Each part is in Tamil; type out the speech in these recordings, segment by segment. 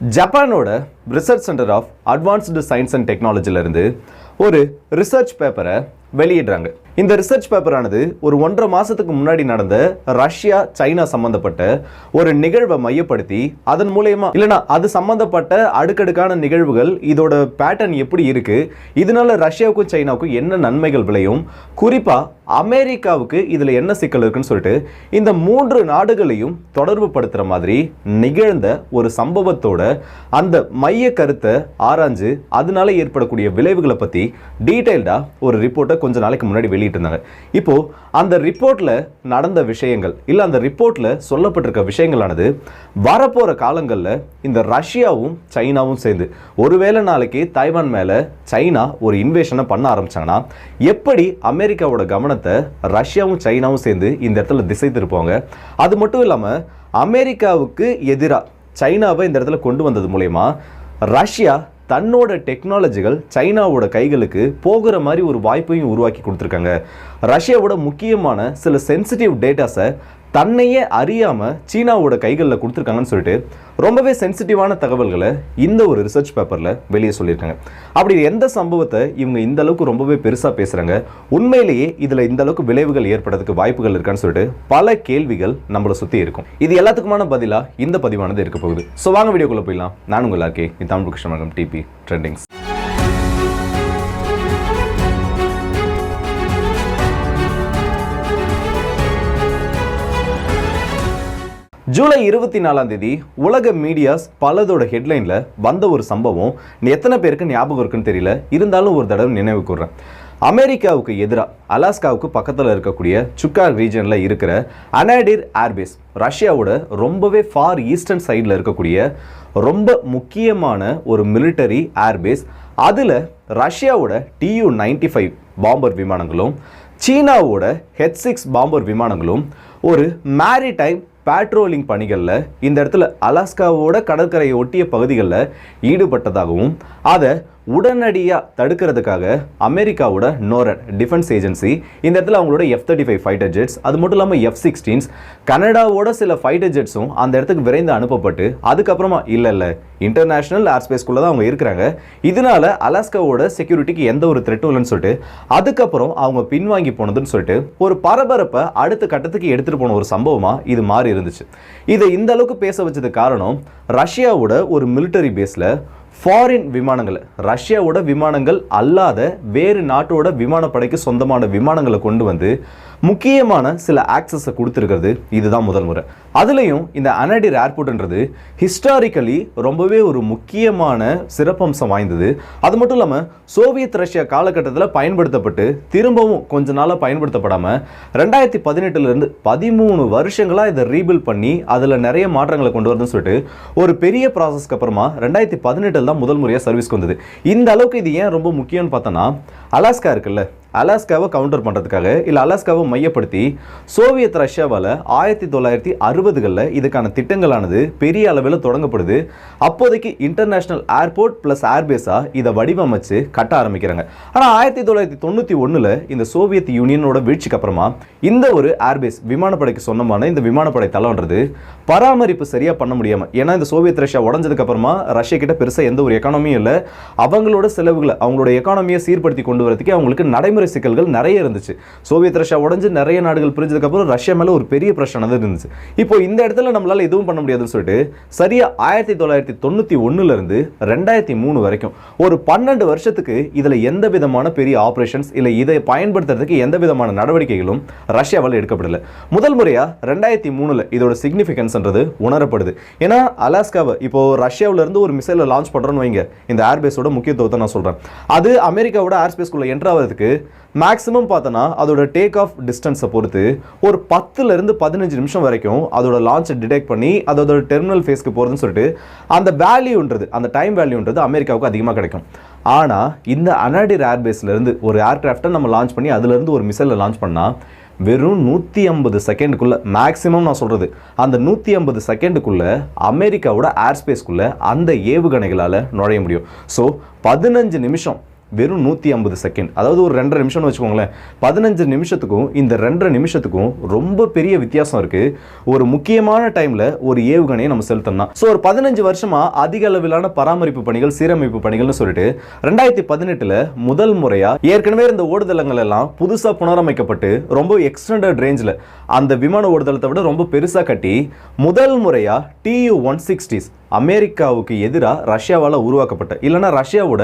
ஜப்பானோட research centre of advanced science and டெக்னாலஜிலேருந்து ஒரு ரிசர்ச் பேப்பரை வெளியிடுறாங்க. இந்த ரிசர்ச் பேப்பரானது ஒரு ஒன்றரை மாதத்துக்கு முன்னாடி நடந்த ரஷ்யா சைனா சம்பந்தப்பட்ட ஒரு நிகழ்வை மையப்படுத்தி அதன் மூலயமா இல்லைனா அது சம்பந்தப்பட்ட அடுக்கடுக்கான நிகழ்வுகள் இதோட பேட்டர்ன் எப்படி இருக்கு இதனால ரஷ்யாவுக்கும் சைனாவுக்கும் என்ன நன்மைகள் விளையும் குறிப்பாக அமெரிக்காவுக்கு இதில் என்ன சிக்கல் இருக்குன்னு சொல்லிட்டு இந்த மூன்று நாடுகளையும் தொடர்பு படுத்துகிற மாதிரி நிகழ்ந்த ஒரு சம்பவத்தோட அந்த மைய கருத்தை ஆராய்ஞ்சு அதனால ஏற்படக்கூடிய விளைவுகளை பற்றி டீட்டெயில்டாக ஒரு ரிப்போர்ட்டை கொஞ்ச நாளைக்கு முன்னாடி வெளியிட்டிருந்தாங்க. இப்போது அந்த ரிப்போர்ட்டில் நடந்த விஷயங்கள் இல்லை அந்த ரிப்போர்ட்டில் சொல்லப்பட்டிருக்க விஷயங்களானது வரப்போகிற காலங்களில் இந்த ரஷ்யாவும் சைனாவும் சேர்ந்து ஒருவேளை நாளைக்கு தைவான் மேலே சைனா ஒரு இன்வேஷனை பண்ண ஆரம்பிச்சாங்கன்னா எப்படி அமெரிக்காவோட கவனத்தை ரஷ்யாவும் சைனாவும் சேர்ந்து இந்த இடத்துல திசை திருப்பாங்க அது மட்டும் இல்லாமல் அமெரிக்காவுக்கு எதிராக சைனாவை இந்த இடத்துல கொண்டு வந்தது மூலயமா ரஷ்யா தன்னோட டெக்னாலஜிகள் சைனாவோட கைகளுக்கு போகிற மாதிரி ஒரு வாய்ப்பையும் உருவாக்கி கொடுத்துருக்காங்க. ரஷ்யாவோட முக்கியமான சில சென்சிட்டிவ் டேட்டாஸை தன்னையே அறியாமல் சீனாவோட கைகளில் கொடுத்துருக்காங்கன்னு சொல்லிட்டு ரொம்பவே சென்சிட்டிவான தகவல்களை இந்த ஒரு ரிசர்ச் பேப்பர்ல வெளியே சொல்லியிருக்காங்க. அப்படி எந்த சம்பவத்தை இவங்க இந்த அளவுக்கு ரொம்பவே பெருசாக பேசுகிறாங்க உண்மையிலேயே இதில் இந்த அளவுக்கு விளைவுகள் ஏற்படுறதுக்கு வாய்ப்புகள் இருக்கான்னு சொல்லிட்டு பல கேள்விகள் நம்மளை சுற்றி இருக்கும். இது எல்லாத்துக்குமான பதிலாக இந்த பதிவானது இருக்க போகுது. ஸோ வாங்க வீடியோக்குள்ள போயிடலாம். நான் உங்கள் ஆர்கே தமிழ் கிருஷ்ணமகம் டிபி ட்ரெண்டிங்ஸ் ஜூலை இருபத்தி நாலாம் தேதி உலக மீடியாஸ் பலதோட ஹெட்லைனில் வந்த ஒரு சம்பவம் எத்தனை பேருக்கு ஞாபகம் இருக்குன்னு தெரியல. இருந்தாலும் ஒரு தடவை நினைவு கூறுறேன் அமெரிக்காவுக்கு எதிராக அலாஸ்காவுக்கு பக்கத்தில் இருக்கக்கூடிய சுக்கா ரீஜனில் இருக்கிற அனாடிர் ஏர்பேஸ் ரஷ்யாவோட ரொம்பவே ஃபார் ஈஸ்டர்ன் சைடில் இருக்கக்கூடிய ரொம்ப முக்கியமான ஒரு மிலிட்டரி ஏர்பேஸ். அதில் ரஷ்யாவோட டியூ நைன்டி ஃபைவ் பாம்பர் விமானங்களும் சீனாவோட ஹெச் சிக்ஸ் பாம்பர் விமானங்களும் ஒரு மேரிடைம் பேட்ரோலிங் பணிகளில் இந்த இடத்துல அலாஸ்காவோட கடற்கரையை ஒட்டிய பகுதிகளில் ஈடுபட்டதாகவும் அதை உடனடியாக தடுக்கிறதுக்காக அமெரிக்காவோட நோரட் டிஃபென்ஸ் ஏஜென்சி இந்த இடத்துல அவங்களோட F thirty five fighter jets அது மட்டும் இல்லாமல் எஃப் சிக்ஸ்டீன்ஸ் கனடாவோட சில ஃபைட்டர் ஜெட்ஸும் அந்த இடத்துக்கு விரைந்து அனுப்பப்பட்டு அதுக்கப்புறமா இல்லை இல்லை இன்டர்நேஷனல் ஏர்ஸ்பேஸ்க்குள்ளே தான் அவங்க இருக்கிறாங்க. இதனால அலாஸ்காவோட செக்யூரிட்டிக்கு எந்த ஒரு த்ரெட்டும் இல்லைன்னு சொல்லிட்டு அதுக்கப்புறம் அவங்க பின்வாங்கி போனதுன்னு சொல்லிட்டு ஒரு பரபரப்பை அடுத்த கட்டத்துக்கு எடுத்துகிட்டு போன ஒரு சம்பவமாக இது மாறி இருந்துச்சு. இதை இந்த அளவுக்கு பேச வச்சது காரணம் ரஷ்யாவோட ஒரு மிலிட்டரி பேஸில் ஃபாரின் விமானங்கள் ரஷ்யாவோட விமானங்கள் அல்லாத வேறு நாட்டோட விமானப்படைக்கு சொந்தமான விமானங்களை கொண்டு வந்து முக்கியமான சில ஆக்சஸை கொடுத்துருக்கிறது இதுதான் முதல் முறை. அதுலேயும் இந்த அனடிர் ஏர்போர்ட்ன்றது ஹிஸ்டாரிக்கலி ரொம்பவே ஒரு முக்கியமான சிறப்பம்சம் வாய்ந்தது. அது மட்டும் இல்லாமல் சோவியத் ரஷ்யா காலகட்டத்தில் பயன்படுத்தப்பட்டு திரும்பவும் கொஞ்ச நாளாக பயன்படுத்தப்படாமல் ரெண்டாயிரத்தி பதினெட்டுலேருந்து பதிமூணு வருஷங்களாக இதை ரீபில் பண்ணி அதில் நிறைய மாற்றங்களை கொண்டு வரதுன்னு சொல்லிட்டு ஒரு பெரிய ப்ராசஸ்க்கு அப்புறமா ரெண்டாயிரத்தி பதினெட்டில் தான் முதல் முறையாக சர்வீஸ்க்கு வந்தது. இந்த அளவுக்கு இது ஏன் ரொம்ப முக்கியம்னு பார்த்தோன்னா அலாஸ்கா இருக்குல்ல அலாஸ்காவை கவுண்டர் பண்ணுறதுக்காக இல்லை அலாஸ்காவை மையப்படுத்தி சோவியத் ரஷ்யாவால் ஆயிரத்தி தொள்ளாயிரத்தி அறுபதுகளில் இதுக்கான திட்டங்களானது பெரிய அளவில் தொடங்கப்படுது. அப்போதைக்கு இன்டர்நேஷனல் ஏர்போர்ட் ப்ளஸ் ஏர்பேஸாக இதை வடிவமைச்சு கட்ட ஆரம்பிக்கிறாங்க. ஆனால் ஆயிரத்தி தொள்ளாயிரத்தி தொண்ணூற்றி ஒன்றில் இந்த சோவியத் யூனியனோட வீழ்ச்சிக்கு அப்புறமா இந்த ஒரு ஏர்பேஸ் விமானப்படைக்கு சொந்தமான இந்த விமானப்படை தளம்ன்றது பராமரிப்பு சரியாக பண்ண முடியாமல் ஏன்னா இந்த சோவியத் ரஷ்யா உடஞ்சதுக்கு அப்புறமா ரஷ்யா கிட்ட பெருசாக எந்த ஒரு எக்கானமியும் இல்லை. அவங்களோட செலவுகளை அவங்களோட எக்கானமியை சீர்படுத்தி கொண்டு வரதுக்கு அவங்களுக்கு நடைமுறை சிக்கல்கள் நிறைய இருந்துச்சு. சோவியத் ரஷ்யா உடஞ்சு நிறைய நாடுகள் பிரிஞ்சதுக்கப்புறம் ரஷ்யா மேலே ஒரு பெரிய பிரச்சனை தான் இருந்துச்சு இப்போ இந்த இடத்துல நம்மளால் எதுவும் பண்ண முடியாதுன்னு சொல்லிட்டு சரியா ஆயிரத்தி தொள்ளாயிரத்தி தொண்ணூற்றி ஒன்றுலேருந்து இருந்து ரெண்டாயிரத்தி மூணு வரைக்கும் ஒரு பன்னெண்டு வருஷத்துக்கு இதில் எந்த விதமான பெரிய ஆப்ரேஷன்ஸ் இல்லை இதை பயன்படுத்துறதுக்கு எந்த விதமான நடவடிக்கைகளும் ரஷ்யாவால் எடுக்கப்படலை. முதல் முறையாக ரெண்டாயிரத்தி மூணில் இதோட சிக்னிஃபிகன்ஸ்ன்றது உணரப்படுது. ஏன்னா அலாஸ்காவை இப்போ ரஷ்யாவிலேருந்து ஒரு மிசைலை லான்ச் பண்ணுறோன்னு வைங்க. இந்த ஏர்பேஸோட முக்கியத்துவத்தை நான் சொல்கிறேன் அது அமெரிக்காவோட ஏர்ஸ்பேஸ்க்குள்ள என்ட்ரு மேக்ஸிமம் பார்த்தோன்னா அதோட டேக் ஆஃப் டிஸ்டன்ஸை பொறுத்து ஒரு பத்துலேருந்து பதினஞ்சு நிமிஷம் வரைக்கும் அதோட லான்ச்சை டிடெக்ட் பண்ணி அதோட டெர்மினல் ஃபேஸ்க்கு போகிறதுன்னு சொல்லிட்டு அந்த வேல்யூன்றது அந்த டைம் வேல்யூன்றது அமெரிக்காவுக்கு அதிகமாக கிடைக்கும். ஆனால் இந்த அனாடிர் ஏர்பேஸ்லேருந்து ஒரு ஏர்கிராஃப்டை நம்ம லான்ச் பண்ணி அதுலேருந்து ஒரு மிசைலை லான்ச் பண்ணால் வெறும் நூற்றி ஐம்பது செகண்டுக்குள்ளே மேக்ஸிமம் நான் சொல்கிறது அந்த நூற்றி ஐம்பது செகண்டுக்குள்ளே அமெரிக்காவோட ஏர் ஸ்பேஸ்க்குள்ளே அந்த ஏவுகணைகளால் நுழைய முடியும். ஸோ பதினஞ்சு நிமிஷம் வெறும் நூற்றி ஐம்பது செகண்ட் அதாவது ஒரு ரெண்டரை நிமிஷம்னு வச்சுக்கோங்களேன். பதினஞ்சு நிமிஷத்துக்கும் இந்த ரெண்டரை நிமிஷத்துக்கும் ரொம்ப பெரிய வித்தியாசம் இருக்குது ஒரு முக்கியமான டைமில் ஒரு ஏவுகணையை நம்ம செலுத்தணும் ஸோ ஒரு பதினஞ்சு வருஷமாக அதிக அளவிலான பராமரிப்பு பணிகள் சீரமைப்பு பணிகள்னு சொல்லிட்டு ரெண்டாயிரத்தி பதினெட்டில் முதல் முறையாக ஏற்கனவே இருந்த ஓடுதளங்கள் எல்லாம் புதுசாக புனரமைக்கப்பட்டு ரொம்ப எக்ஸ்டெண்டட் ரேஞ்சில் அந்த விமான ஓடுதளத்தை விட ரொம்ப பெருசாக கட்டி முதல் முறையாக டியூ ஒன் சிக்ஸ்டிஸ் அமெரிக்காவுக்கு எதிராக ரஷ்யாவால் உருவாக்கப்பட்ட இல்லைன்னா ரஷ்யாவோட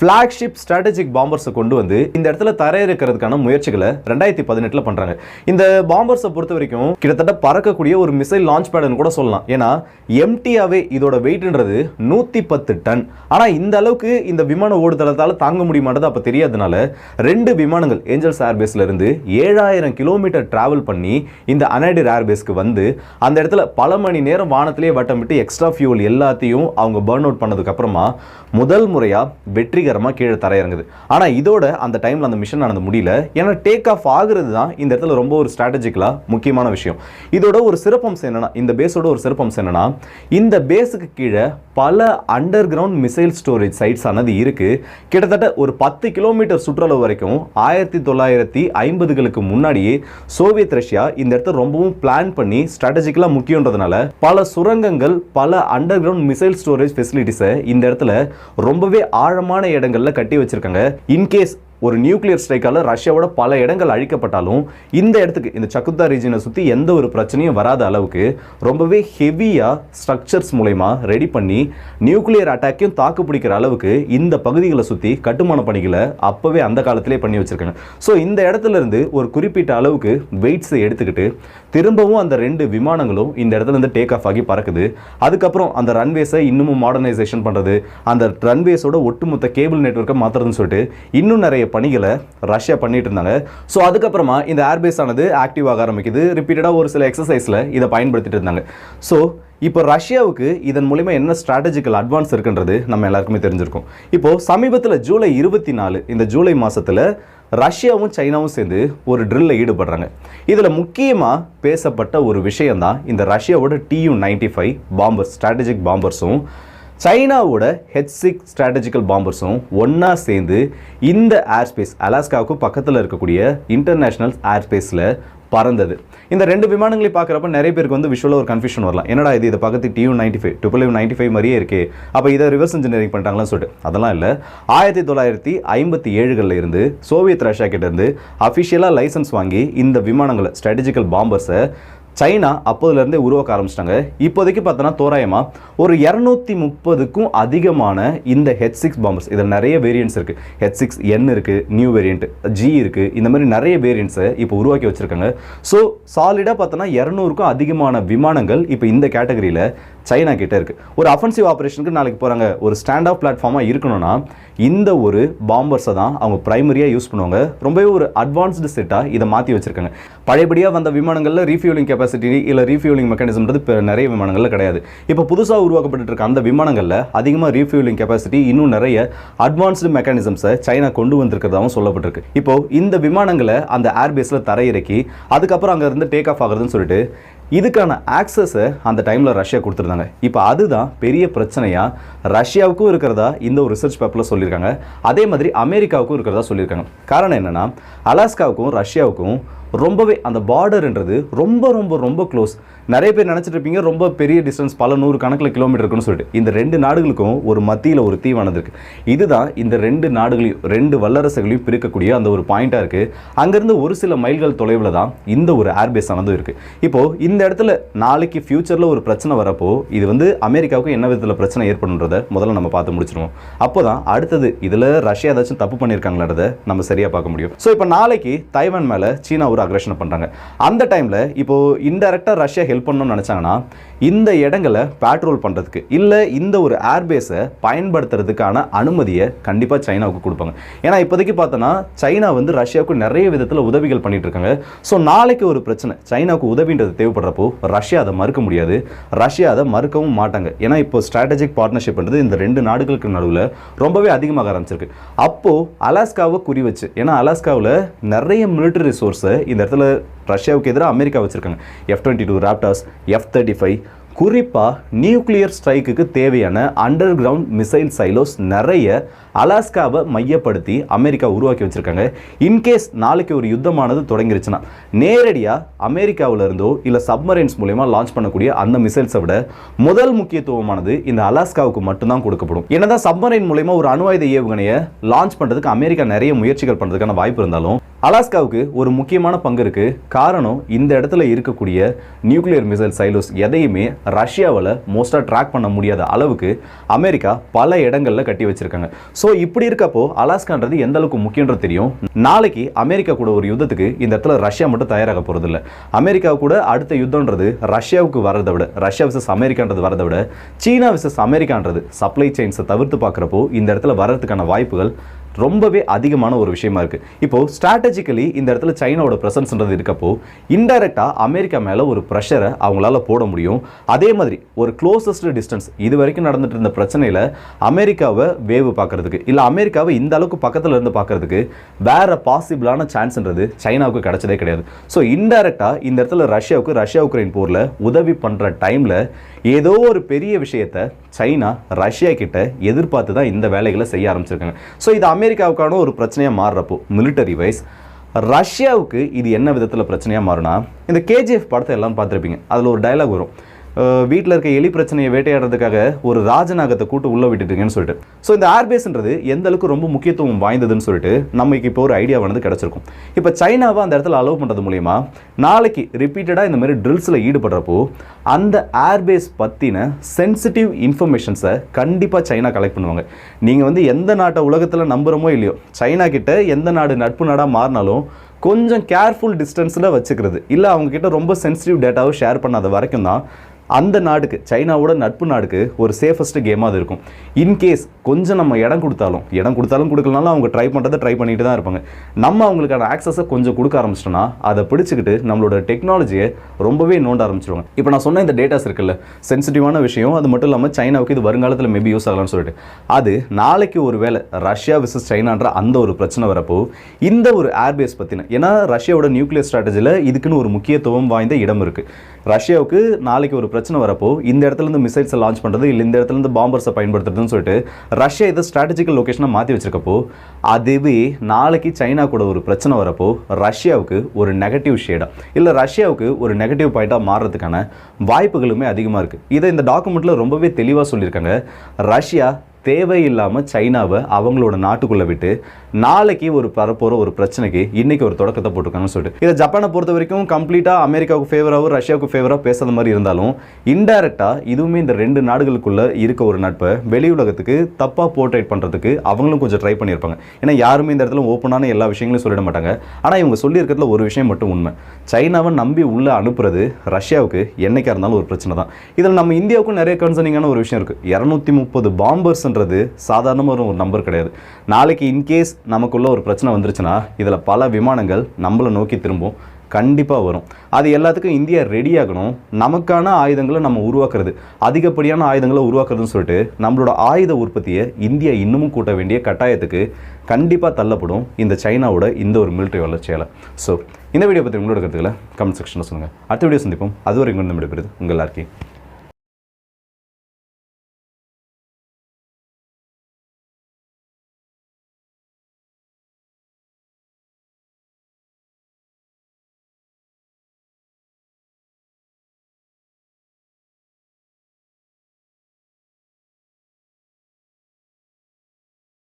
ஃப்ளாக்ஷிப் ஸ்ட்ராட்டஜிக் பாம்பர்ஸை கொண்டு வந்து இந்த இடத்துல தரையிறக்கிறதுக்கான முயற்சிகளை ரெண்டாயிரத்தி பதினெட்டில் பண்ணுறாங்க இந்த பாம்பர்ஸை பொறுத்த வரைக்கும் கிட்டத்தட்ட பறக்கக்கூடிய ஒரு மிசைல் லான்ச் பேடுன்னு கூட சொல்லலாம். ஏன்னா எம்டியாவே இதோட வெயிட்ன்றது நூற்றி பத்து டன். ஆனால் இந்த அளவுக்கு இந்த விமான ஓடுதளத்தால் தாங்க முடியுமான்றது அப்போ தெரியாதனால ரெண்டு விமானங்கள் ஏஞ்சல்ஸ் ஏர்பேஸ்லேருந்து ஏழாயிரம் கிலோமீட்டர் ட்ராவல் பண்ணி இந்த அனைடர் ஏர்பேஸ்க்கு வந்து அந்த இடத்துல பல மணி நேரம் வானத்திலே வட்டமிட்டு எக்ஸ்ட்ரா ஃபியூல் எல்லாத்தையும் அவங்க பேர்ன் அவுட் பண்ணதுக்கப்புறமா முதல் முறையாக வெற்றி வெற்றிகரமாக கீழே தரையிறங்குது. ஆனால் இதோட அந்த டைம்ல அந்த மிஷன் நடந்து முடியல. ஏன்னா டேக் ஆஃப் ஆகுறது தான் இந்த இடத்துல ரொம்ப ஒரு ஸ்ட்ராட்டஜிக்கலாக முக்கியமான விஷயம். இதோட ஒரு சிறப்பம்சம் என்னன்னா இந்த பேஸோட ஒரு சிறப்பம்சம் என்னன்னா இந்த பேஸுக்கு கீழே பல under ground missile storage sites ஆனது இருக்கு. கிட்டத்தட்ட ஒரு பத்து கிலோமீட்டர் சுற்றுலா வரைக்கும் ஆயிரத்தி தொள்ளாயிரத்தி ஐம்பதுகளுக்கு முன்னாடியே சோவியத் ரஷ்யா இந்த இடத்த ரொம்பவும் பிளான் பண்ணி ஸ்ட்ராட்டஜிக்கலாக முக்கியன்றதுனால பல சுரங்கங்கள் பல அண்டர் கிரவுண்ட் மிசைல் ஸ்டோரேஜ் ஃபெசிலிட்டிஸை இந்த இடத்துல ரொம்பவே ஆழமான இடங்கள்ல கட்டி வச்சிருக்காங்க. இன்கேஸ் ஒரு நியூக்ளியர் ஸ்ட்ரைக்கால ரஷ்யாவோட பல இடங்கள் அழிக்கப்பட்டாலும் இந்த இடத்துக்கு இந்த சக்குத்தா ரீஜனை சுற்றி எந்த ஒரு பிரச்சனையும் வராத அளவுக்கு ரொம்பவே ஹெவியாக ஸ்ட்ரக்சர்ஸ் மூலயமா ரெடி பண்ணி நியூக்ளியர் அட்டாக்கையும் தாக்கு பிடிக்கிற அளவுக்கு இந்த பகுதிகளை சுற்றி கட்டுமான பணிகளை அப்போவே அந்த காலத்திலே பண்ணி வச்சுருக்காங்க. ஸோ இந்த இடத்துல இருந்து ஒரு குறிப்பிட்ட அளவுக்கு வெயிட்ஸை எடுத்துக்கிட்டு திரும்பவும் அந்த ரெண்டு விமானங்களும் இந்த இடத்துல இருந்து டேக் ஆஃப் ஆகி பறக்குது. அதுக்கப்புறம் அந்த ரன்வேஸை இன்னமும் மாடர்னைசேஷன் பண்ணுறது அந்த ரன்வேஸோட ஒட்டுமொத்த கேபிள் நெட்ஒர்க்கை மாற்றுறதுன்னு சொல்லிட்டு இன்னும் நிறைய பணிகளை ரஷ்யா பண்ணிட்டு இருந்தாங்க ஸோ அதுக்கப்புறமா இந்த ஏர்பேஸ் ஆனது ஆக்டிவ் ஆக ஆரம்பிக்குது. ரிப்பீட்டடாக ஒரு சில எக்ஸசைஸில் இதை பயன்படுத்திட்டு இருந்தாங்க. ஸோ இப்போ ரஷ்யாவுக்கு இதன் மூலிமா என்ன ஸ்ட்ராட்டஜிக்கல் அட்வான்ஸ் இருக்குன்றது நம்ம எல்லாருக்குமே தெரிஞ்சிருக்கும். இப்போ சமீபத்தில் ஜூலை இருபத்தி நாலு இந்த ஜூலை மாதத்தில் ரஷ்யாவும் சைனாவும் சேர்ந்து ஒரு ட்ரில்ல ஈடுபடுறாங்க. இதில் முக்கியமாக பேசப்பட்ட ஒரு விஷயம்தான் இந்த ரஷ்யாவோட Tu ninety five bombers strategic பாம்பர்ஸும் சைனாவோட ஹெச் சிக்ஸ் ஸ்ட்ராட்டஜிக்கல் பாம்பர்ஸும் ஒன்றா சேர்ந்து இந்த ஏர்ஸ்பேஸ் அலாஸ்காவுக்கு பக்கத்தில் இருக்கக்கூடிய இன்டர்நேஷ்னல் ஏர்ஸ்பேஸில் பறந்தது. இந்த ரெண்டு விமானங்களை பார்க்குறப்ப நிறைய பேருக்கு வந்து விஷுவலாக ஒரு கன்ஃபியூஷன் வரலாம். என்னடா இது இதை பக்கத்து Tu ninety five double ninety five மாதிரியே இருக்கே. அப்போ இதை ரிவர்ஸ் இன்ஜினியரிங் பண்ணிட்டாங்களான்னு சொல்லிட்டு. அதெல்லாம் இல்லை. ஆயிரத்தி தொள்ளாயிரத்தி ஐம்பத்தி ஏழுகளில் இருந்து சோவியத் ரஷ்யா கிட்டேருந்து அஃபிஷியலாக லைசன்ஸ் வாங்கி இந்த விமானங்களை ஸ்ட்ராட்டஜிக்கல் பாம்பர்ஸை சைனா அப்போதுலேருந்தே உருவாக்க ஆரம்பிச்சிட்டாங்க. இப்போதைக்கு பார்த்தோன்னா தோராயமாக ஒரு இரநூத்தி முப்பதுக்கும் அதிகமான இந்த ஹெச் சிக்ஸ் பாம்பர்ஸ் இதில் நிறைய வேரியன்ட்ஸ் இருக்குது ஹெச் சிக்ஸ் என் இருக்குது நியூ வேரியண்ட் ஜி இருக்குது இந்த மாதிரி நிறைய வேரியன்ட்ஸை இப்போ உருவாக்கி வச்சுருக்காங்க. ஸோ சாலிடாக பார்த்தோன்னா இரநூறுக்கும் அதிகமான விமானங்கள் இப்போ இந்த கேட்டகரியில் சைனா கிட்ட இருக்குது ஒரு அஃபென்சிவ் ஆப்ரேஷனுக்கு நாளைக்கு போகிறாங்க ஒரு ஸ்டாண்ட் ஆஃப் பிளாட்ஃபார்மாக இருக்கணும்னா இந்த ஒரு பாம்பர்ஸை தான் அவங்க ப்ரைமரியாக யூஸ் பண்ணுவாங்க. ரொம்பவே ஒரு அட்வான்ஸ்டு செட்டாக இதை மாற்றி வச்சுருக்காங்க. பழையபடியாக வந்த விமானங்களில் ரீஃபியூலிங் கெப்பாசிட்டி இல்லை ரீஃபியூலிங் மெக்கானிசம்ன்றது இப்போ நிறைய விமானங்களில் கிடையாது. இப்போ புதுசாக உருவாக்கப்பட்டு இருக்க அந்த விமானங்களில் அதிகமாக ரீஃபியூலிங் கெப்பாசிட்டி இன்னும் நிறைய அட்வான்ஸ்டு மெக்கானிசம்ஸை சைனா கொண்டு வந்திருக்கிறதாவும் சொல்லப்பட்டிருக்கு. இப்போ இந்த விமானங்களை அந்த ஏர்பேஸில் தரையிறக்கி அதுக்கப்புறம் அங்கே இருந்து டேக் ஆஃப் ஆகுறதுன்னு சொல்லிட்டு இதுக்கான ஆக்சஸை அந்த டைமில் ரஷ்யா கொடுத்துருந்தாங்க. இப்போ அதுதான் பெரிய பிரச்சனையாக ரஷ்யாவுக்கும் இருக்கிறதா இந்த ஒரு ரிசர்ச் பேப்பரில் சொல்லியிருக்காங்க. அதே மாதிரி அமெரிக்காவுக்கும் இருக்கிறதா சொல்லியிருக்காங்க. காரணம் என்னென்னா அலாஸ்காவுக்கும் ரஷ்யாவுக்கும் ரொம்பவே அந்த பார்டர்ன்றது ரொம்ப ரொம்ப ரொம்ப க்ளோஸ் நிறைய பேர் நினச்சிட்டு இருப்பீங்க ரொம்ப பெரிய டிஸ்டன்ஸ் பல நூறு கணக்கில் கிலோமீட்டர் இருக்குன்னு சொல்லிட்டு. இந்த ரெண்டு நாடுகளுக்கும் ஒரு மத்தியில் ஒரு தீவானது இருக்குது இதுதான் இந்த ரெண்டு நாடுகளையும் ரெண்டு வல்லரசுகளையும் பிரிக்கக்கூடிய அந்த ஒரு பாயிண்ட்டாக இருக்குது அங்கேருந்து ஒரு சில மைல்கள் தொலைவில் தான் இந்த ஒரு ஏர்பேஸ் ஆனதும் இருக்குது இப்போது இந்த இடத்துல நாளைக்கு ஃப்யூச்சரில் ஒரு பிரச்சனை வரப்போ இது வந்து அமெரிக்காவுக்கும் என்ன விதத்தில் பிரச்சனை ஏற்படுன்றதை முதல்ல நம்ம பார்த்து முடிச்சிருவோம். அப்போ தான் அடுத்தது இதில் ரஷ்யா ஏதாச்சும் தப்பு பண்ணியிருக்காங்களன்றதை நம்ம சரியாக பார்க்க முடியும். ஸோ இப்போ நாளைக்கு தைவான் மேலே சீனா ஒரு அக்ரஷனை பண்ணுறாங்க அந்த டைமில் இப்போது இன்டெரக்டாக ரஷ்யா ஹெல்ப் பண்ணணும்னு நினச்சாங்கன்னா இந்த இடங்களை பேட்ரோல் பண்ணுறதுக்கு இல்லை இந்த ஒரு ஏர்பேஸை பயன்படுத்துறதுக்கான அனுமதியை கண்டிப்பாக சைனாவுக்கு கொடுப்பாங்க. ஏன்னா இப்போதைக்கு பார்த்தோன்னா சைனா வந்து ரஷ்யாவுக்கு நிறைய விதத்தில் உதவிகள் பண்ணிகிட்டு இருக்காங்க ஸோ நாளைக்கு ஒரு பிரச்சனை சைனாவுக்கு உதவின்றது தேவைப்படுறப்போ ரஷ்யா அதை மறுக்க முடியாது. ரஷ்யா அதை மறுக்கவும் மாட்டாங்க. ஏன்னா இப்போ ஸ்ட்ராட்டஜிக் பார்ட்னர்ஷிப்ன்றது இந்த ரெண்டு நாடுகளுக்கு நடுவில் ரொம்பவே அதிகமாக ஆரம்பிச்சிருக்கு. அப்போது அலாஸ்காவை குறி வச்சு ஏன்னா அலாஸ்காவில் நிறைய மிலிட்டரி ரிசோர்ஸை இந்த இடத்துல ரஷ்யாவுக்கு எதிராக அமெரிக்கா வச்சுருக்காங்க. F twenty two raptors F thirty five குறிப்பாக நியூக்ளியர் ஸ்ட்ரைக்குக்கு தேவையான அண்டர் கிரவுண்ட் மிசைல் சைலோஸ் நிறைய அலாஸ்காவை மையப்படுத்தி அமெரிக்கா உருவாக்கி வச்சிருக்காங்க. இன்கேஸ் நாளைக்கு ஒரு யுத்தமானது தொடங்கிருச்சுன்னா நேரடியாக அமெரிக்காவிலிருந்தோ இல்லை சப்மரைன்ஸ் மூலயமா லான்ச் பண்ணக்கூடிய அந்த மிசைல்ஸை விட முதல் முக்கியத்துவமானது இந்த அலாஸ்காவுக்கு மட்டும்தான் கொடுக்கப்படும். என்னதான் சப்மரைன் மூலயமா ஒரு அணுவாயுத ஏவுகணையை லான்ச் பண்ணுறதுக்கு அமெரிக்கா நிறைய முயற்சிகள் பண்ணுறதுக்கான வாய்ப்பு இருந்தாலும் அலாஸ்காவுக்கு ஒரு முக்கியமான பங்கு இருக்கு. காரணம் இந்த இடத்துல இருக்கக்கூடிய நியூக்ளியர் மிசைல் சைலோஸ் எதையுமே ரஷ்யாவில் மோஸ்ட்டாக ட்ராக் பண்ண முடியாத அளவுக்கு அமெரிக்கா பல இடங்களில் கட்டி வச்சிருக்காங்க. ஸோ ஸோ இப்படி இருக்கப்போ அலாஸ்கான்றது எந்த அளவுக்கு முக்கியன்றது தெரியும். நாளைக்கு அமெரிக்கா கூட ஒரு யுத்தத்துக்கு இந்த இடத்துல ரஷ்யா மட்டும் தயாராக போகிறதில்ல அமெரிக்கா கூட அடுத்த யுத்தம்ன்றது ரஷ்யாவுக்கு வரதை விட ரஷ்யா விசஸ் அமெரிக்கான்றது வரதை விட சீனா விசஸ் அமெரிக்கான்றது சப்ளை செயின்ஸை தவிர்த்து பார்க்குறப்போ இந்த இடத்துல வர்றதுக்கான வாய்ப்புகள் ரொம்பவே அதிகமான ஒரு விஷயமா இருக்கு. இப்போ ஸ்ட்ராட்டஜிக்கலி இந்த இடத்துல சைனாவோட பிரசன்ஸ்ன்றது இருக்கப்போ இன்டைரக்டா அமெரிக்கா மேல ஒரு ப்ரெஷரை அவங்களால போட முடியும். அதே மாதிரி ஒரு க்ளோசஸ்ட் டிஸ்டன்ஸ் இது வரைக்கும் நடந்துட்டு இருந்த பிரச்சனையில அமெரிக்காவை வேவு பார்க்கறதுக்கு இல்ல அமெரிக்காவை இந்த அளவுக்கு பக்கத்துல இருந்து பார்க்கறதுக்கு வேற பாசிபிளான சான்ஸ்ன்றது சைனாவுக்கு கிடைச்சதே கிடையாது. ஸோ இன்டைரக்டா இந்த இடத்துல ரஷ்யாவுக்கு ரஷ்யா உக்ரைன் போர்ல உதவி பண்ற டைம்ல ஏதோ ஒரு பெரிய விஷயத்த சைனா ரஷ்யா கிட்ட எதிர்பார்த்து தான் இந்த வேலைகளை செய்ய ஆரம்பிச்சிருக்காங்க. ஸோ இது அமெரிக்காவுக்கான ஒரு பிரச்சனையாக மாறுறப்போ மிலிட்டரி வைஸ் ரஷ்யாவுக்கு இது என்ன விதத்தில் பிரச்சனையாக மாறுனா இந்த கேஜிஎஃப் படத்தை எல்லாம் பார்த்துருப்பீங்க. அதில் ஒரு டயலாக் வரும். வீட்டில் இருக்க எலி பிரச்சனையை வேட்டையாடுறதுக்காக ஒரு ராஜநாகத்தை கூட்டு உள்ளே விட்டுட்டீங்கன்னு சொல்லிட்டு. ஸோ இந்த ஏர்பேஸ்ன்றது எந்த அளவுக்கு ரொம்ப முக்கியத்துவம் வாய்ந்ததுன்னு சொல்லிட்டு நமக்கு இப்போ ஒரு ஐடியா வந்து கிடச்சிருக்கும். இப்போ சைனாவை அந்த இடத்துல அலோவ் பண்ணுறது மூலயமா நாளைக்கு ரிப்பீட்டடாக இந்த மாதிரி ட்ரில்ஸில் ஈடுபடுறப்போ அந்த ஏர்பேஸ் பற்றின சென்சிட்டிவ் இன்ஃபர்மேஷன்ஸை கண்டிப்பாக சைனா கலெக்ட் பண்ணுவாங்க. நீங்கள் வந்து எந்த நாட்டை உலகத்தில் நம்புகிறோமோ இல்லையோ சைனா கிட்ட எந்த நாடு நட்பு நாடாக மாறினாலும் கொஞ்சம் கேர்ஃபுல் டிஸ்டன்ஸில் வச்சுக்கிறது. இல்லை அவங்கக்கிட்ட ரொம்ப சென்சிட்டிவ் டேட்டாவை ஷேர் பண்ணாத வரைக்கும் தான் அந்த நாடுக்கு சைனாவோட நட்பு நாடுக்கு ஒரு சேஃபஸ்ட் கேமாக அது இருக்கும். இன்கேஸ் கொஞ்சம் நம்ம இடம் கொடுத்தாலும் இடம் கொடுத்தாலும் கொடுக்கலனாலும் அவங்க ட்ரை பண்ணுறதை ட்ரை பண்ணிட்டு தான் இருப்பாங்க. நம்ம அவங்களுக்கான ஆக்சஸை கொஞ்சம் கொடுக்க ஆரம்பிச்சிட்டோம்னா அதை பிடிச்சிக்கிட்டு நம்மளோட டெக்னாலஜியை ரொம்பவே நோண்ட ஆரம்பிச்சிருவாங்க. இப்போ நான் சொன்ன இந்த டேட்டாஸ் இருக்குல்ல சென்சிட்டிவான விஷயம் அது மட்டும் இல்லாமல் சைனாவுக்கு இது வருங்காலத்தில் மேபி யூஸ் ஆகலாம்னு சொல்லிட்டு. அது நாளைக்கு ஒரு வேளை ரஷ்யா விசஸ் சைனான்ற அந்த ஒரு பிரச்சனை வரப்போ இந்த ஒரு ஏர்பேஸ் பற்றின ஏன்னா ரஷ்யாவோட நியூக்ளியர் ஸ்ட்ராட்டஜியில் இதுக்குன்னு ஒரு முக்கியத்துவம் வாய்ந்த இடம் இருக்குது ரஷ்யாவுக்கு நாளைக்கு ஒரு பிரச்சனை வரப்போ இந்த இடத்துல இருந்து மிசைல்ஸை லான்ச் பண்ணுறது இல்லை இந்த இடத்துல இருந்து பாம்பர்ஸை பயன்படுத்துறதுன்னு சொல்லிட்டு ரஷ்யா இதை ஸ்ட்ராட்டஜிக்கல் லொகேஷனாக மாற்றி வச்சிருக்கப்போ அதுவே நாளைக்கு சைனா கூட ஒரு பிரச்சனை வரப்போ ரஷ்யாவுக்கு ஒரு நெகட்டிவ் ஷேடாக இல்லை ரஷ்யாவுக்கு ஒரு நெகட்டிவ் பாயிண்ட்டாக மாறுறதுக்கான வாய்ப்புகளுமே அதிகமாக இருக்குது இதை இந்த டாக்குமெண்ட்டில் ரொம்பவே தெளிவாக சொல்லியிருக்காங்க. ரஷ்யா தேவையில்லாமல் சைனாவை அவங்களோட நாட்டுக்குள்ளே விட்டு நாளைக்கு ஒரு பரப்போகிற ஒரு பிரச்சனைக்கு இன்றைக்கி ஒரு தொடக்கத்தை போட்டிருக்காங்கன்னு சொல்லிட்டு. இதை ஜப்பானை பொறுத்த வரைக்கும் கம்ப்ளீட்டாக அமெரிக்காவுக்கு ஃபேவராகவும் ரஷ்யாவுக்கு ஃபேவராக பேசாத மாதிரி இருந்தாலும் இன்டைரக்டாக இதுவுமே இந்த ரெண்டு நாடுகளுக்குள்ளே இருக்க ஒரு நட்பை வெளி உலகத்துக்கு தப்பாக போர்ட்ரேட் பண்ணுறதுக்கு அவங்களும் கொஞ்சம் ட்ரை பண்ணியிருப்பாங்க. ஏன்னா யாருமே இந்த இடத்துல ஓப்பனான எல்லா விஷயங்களையும் சொல்லிட மாட்டாங்க. ஆனால் இவங்க சொல்லியிருக்கிறதுல ஒரு விஷயம் மட்டும் உண்மை. சைனாவை நம்பி உள்ளே அனுப்புறது ரஷ்யாவுக்கு என்றைக்காக இருந்தாலும் ஒரு பிரச்சனை தான் இதில் நம்ம இந்தியாவுக்கும் நிறைய கன்சர்னிங்கான ஒரு விஷயம் இருக்குது இரநூத்தி முப்பது பாம்பர்ஸ்ன்றது சாதாரணமாக ஒரு நம்பர் கிடையாது. நாளைக்கு இன்கேஸ் நமக்குள்ள ஒரு பிரச்சனை வந்துருச்சுன்னா இதில் பல விமானங்கள் நம்மளை நோக்கி திரும்பும். கண்டிப்பாக வரும். அது எல்லாத்துக்கும் இந்தியா ரெடி ஆகணும். நமக்கான ஆயுதங்களை நம்ம உருவாக்குறது. அதிகப்படியான ஆயுதங்களை உருவாக்குறதுன்னு சொல்லிட்டு நம்மளோட ஆயுத உற்பத்தியை இந்தியா இன்னமும் கூட்ட வேண்டிய கட்டாயத்துக்கு கண்டிப்பாக தள்ளப்படும் இந்த சைனாவோட இந்த ஒரு மிலிட்டரி வளர்ச்சியால். ஸோ இந்த வீடியோ பற்றி உங்களோட கருத்துக்களை கமெண்ட் செக்ஷனில் சொல்லுங்கள் அடுத்த வீடியோ சந்திப்போம். அது வரைக்கும் வந்து உங்கள் எல்லாருக்கும்